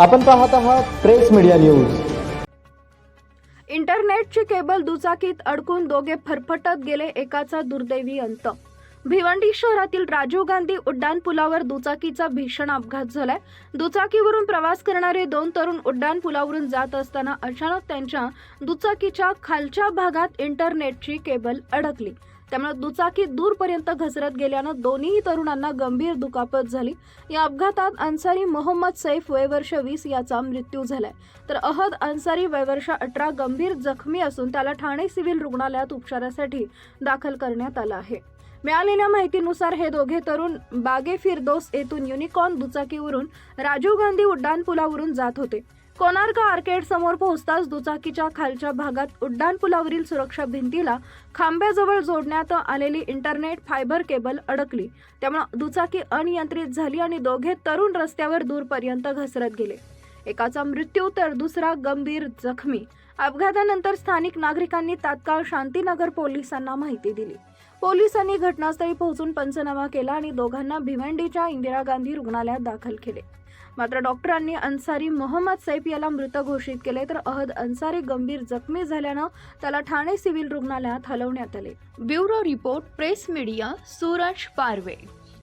आपण पाहत आहात प्रेस मीडिया न्यूज. इंटरनेटची केबल दुचाकीत अडकून दोघे फरफटत गेले एकाचा दुर्दैवी अंत. भिवंडी शहरातील राजीव गांधी उड्डाण पुलावर दुचाकीचा भीषण अपघात झालाय. दुचाकीवरून प्रवास करणारे दोन तरुण उड्डाण पुलावरून जात असताना अचानक त्यांच्या दुचाकीच्या खालच्या भागात इंटरनेटची केबल अडकली. त्यामुळे दुचाकी दूरपर्यंत घसरत गेल्यानं दोन्ही तरुणांना गंभीर दुखापत झाली. या अपघातात अन्सारी मोहम्मद सैफ वयवर्ष वीस याचा मृत्यू झालाय. तर अहद अन्सारी वयवर्ष अठरा गंभीर जखमी असून त्याला ठाणे सिव्हिल रुग्णालयात उपचारासाठी दाखल करण्यात आलं आहे. मिळालेल्या माहितीनुसार हे दोघे तरुण बागे फिरदोस येथून युनिकॉर्न दुचाकीवरून राजीव गांधी उड्डाणपुलावरून जात होते. कोणार्क आर्केड समोर पोहोचताच दुचाकीच्या खालच्या भागात उड्डाण पुलावरील सुरक्षा भिंतीला खांब्याजवळ जोडण्यात आलेली इंटरनेट फायबर केबल अडकली. त्यामुळे दुचाकी अनियंत्रित झाली आणि दोघे तरुण रस्त्यावर दूरपर्यंत घसरत गेले. एकाचा मृत्यू तर दुसरा गंभीर जखमी. अपघातानंतर स्थानिक नागरिकांनी तात्काळ शांतीनगर पोलिसांना माहिती दिली. पोलिसांनी घटनास्थळी पोहोचून पंचनामा केला आणि दोघांना भिवंडीच्या इंदिरा गांधी रुग्णालयात दाखल केले. मात्र डॉक्टरांनी अन्सारी मोहम्मद सैफ याला मृत घोषित केले तर अहद अन्सारी गंभीर जखमी झाल्यानं त्याला ठाणे सिव्हिल रुग्णालयात हलवण्यात आले. Bureau report press media Suraj Parwe.